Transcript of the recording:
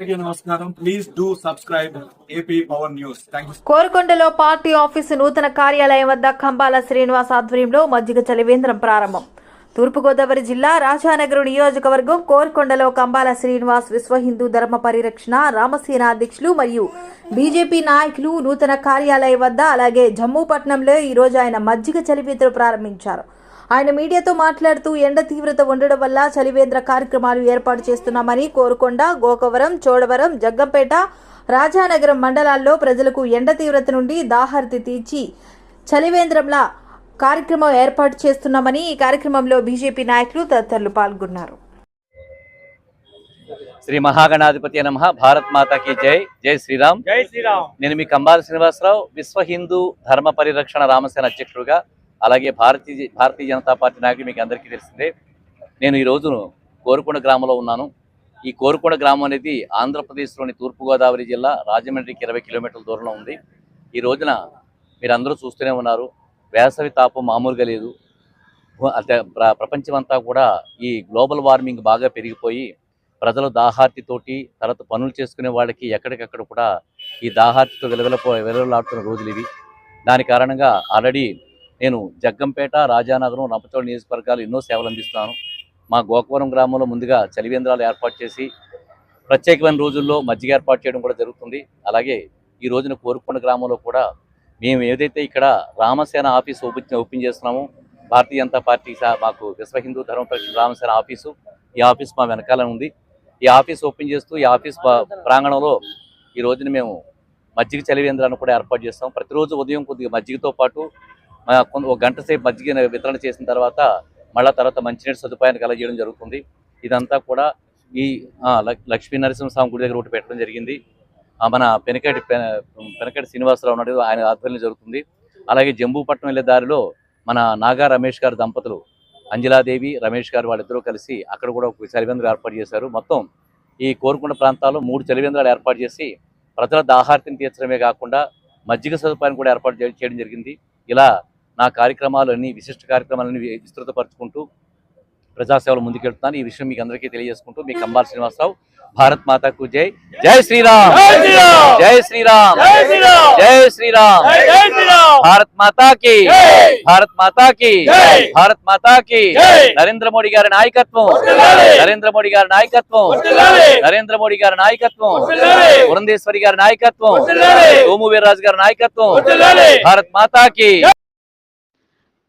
నమస్కారం. Please do subscribe AP power news కోరుకొండలో party office నూతన కార్యాలయం వద్ద కంబాల శ్రీనివాస్ ఆధ్వర్యంలో మజ్జిగ చలివేంద్రం ప్రారంభం. తూర్పుగోదావరి జిల్లా రాజానగర్ నియోజకవర్గం కోరుకొండలో కంబాల శ్రీనివాస్ విశ్వ హిందూ ధర్మ పరిరక్షణ రామసేన అధ్యక్షులు మరియు బీజేపీ నాయకులు నూతన కార్యాలయం వద్ద అలాగే జమ్మూపట్నంలో ఈ రోజు ఆయన మజ్జిగ చలివేంద్రం ప్రారంభించారు. ఆయన మీడియాతో మాట్లాడుతూ ఎండ తీవ్రత ఉండడం వల్ల చలివేంద్ర కార్యక్రమాలు ఏర్పాటు చేస్తున్నామని కోరుకొండ గోకవరం చోడవరం జగ్గంపేట రాజానగరం మండలాల్లో ప్రజలకు ఎండ తీవ్రత నుండి దాహర్తి తీర్చి చలివేంద్రంలా కార్యక్రమం ఏర్పాటు చేస్తున్నామని ఈ కార్యక్రమంలో బీజేపీ నాయకులు తదితరులు పాల్గొన్నారు. శ్రీ మహాగణాధిపతి నమ. భారత్ మాతాకి జై. జై శ్రీరామ్. జై శ్రీరామ్. నేను మీ కంబాల శ్రీనివాసరావు విశ్వ హిందూ ధర్మ పరిరక్షణ రామసేన అధ్యక్షుడుగా అలాగే భారతీయ భారతీయ జనతా పార్టీ నాయకులు మీకు అందరికీ తెలిసిందే నేను ఈ కోరుకొండ గ్రామంలో ఉన్నాను. ఈ కోరుకొండ గ్రామం అనేది ఆంధ్రప్రదేశ్లోని తూర్పుగోదావరి జిల్లా రాజమండ్రికి ఇరవై కిలోమీటర్ల దూరంలో ఉంది. ఈ రోజున మీరందరూ చూస్తూనే ఉన్నారు. వేసవి తాపం మామూలుగా లేదు. ప్రపంచమంతా కూడా ఈ గ్లోబల్ వార్మింగ్ బాగా పెరిగిపోయి ప్రజలు దాహార్తితోటి తర్వాత పనులు చేసుకునే వాళ్ళకి ఎక్కడికక్కడ కూడా ఈ దాహార్తితో వెలువలపో వెలువలాడుతున్న రోజులు ఇవి. దాని కారణంగా ఆల్రెడీ నేను జగ్గంపేట రాజానగరం రంపచోడు నియోజకవర్గాలు ఎన్నో సేవలు అందిస్తాను మా గోకవరం గ్రామంలో ముందుగా చలివేంద్రాలు ఏర్పాటు చేసి ప్రత్యేకమైన రోజుల్లో మజ్జిగ ఏర్పాటు చేయడం కూడా జరుగుతుంది. అలాగే ఈ రోజున కోరుకొండ గ్రామంలో కూడా మేము ఏదైతే ఇక్కడ రామసేన ఆఫీస్ ఓపెన్ ఓపెన్ చేస్తున్నామో భారతీయ జనతా పార్టీ మాకు విశ్వ హిందూ ధర్మ పరిషత్ రామసేన ఆఫీసు ఈ ఆఫీస్ మా వెనకాల ఉంది. ఈ ఆఫీస్ ఓపెన్ చేస్తూ ఈ ఆఫీస్ ప్రాంగణంలో ఈ రోజున మేము మజ్జిగ చలివేంద్రాన్ని కూడా ఏర్పాటు చేస్తాం. ప్రతిరోజు ఉదయం కొద్దిగా మజ్జిగతో పాటు ఒక గంట సేపు మజ్జిగ వితరణ చేసిన తర్వాత మళ్ళా తర్వాత మంచినీటి సదుపాయాన్ని కలగజేయడం జరుగుతుంది. ఇదంతా కూడా ఈ లక్ష్మీ నరసింహస్వామి గుడి దగ్గర ఒకటి పెట్టడం జరిగింది. మన పెనకటి పెనకటి శ్రీనివాసరావు ఉన్నాడు ఆయన ఆధ్వర్యంలో జరుగుతుంది. అలాగే జంబూపట్నం వెళ్ళే దారిలో మన నాగా రమేష్ గారు దంపతులు అంజలాదేవి రమేష్ గారు వాళ్ళిద్దరూ కలిసి అక్కడ కూడా ఒక చలివేంద్రం ఏర్పాటు చేశారు. మొత్తం ఈ కోరుకున్న ప్రాంతాల్లో మూడు చలివేంద్రాలు ఏర్పాటు చేసి ప్రజల దాహార్తిని తీర్చడమే కాకుండా మజ్జిగ సదుపాయాన్ని కూడా ఏర్పాటు చేయడం జరిగింది. ఇలా నా కార్యక్రమాలన్నీ విశిష్ట కార్యక్రమాలన్నీ విస్తృతపరచుకుంటూ ప్రజాసేవలు ముందుకెళ్తున్నాను ఈ విషయం మీకు అందరికీ తెలియజేసుకుంటూ మీ కంబాల్ శ్రీనివాసరావు భారత్ మాతాకు జై జై శ్రీరామ్ జై శ్రీరామ్! జై శ్రీరామ్! భారత్ మాతా కి జై! భారత్ మాతా కి జై! భారత్ మాతా కి జై! నరేంద్ర మోడీ గారి నాయకత్వం! నరేంద్ర మోడీ గారి నాయకత్వం! నరేంద్ర మోడీ గారి నాయకత్వం! పురంధేశ్వరి గారి నాయకత్వం! సోము వీర్రాజు గారి నాయకత్వం! భారత్ మాతా కి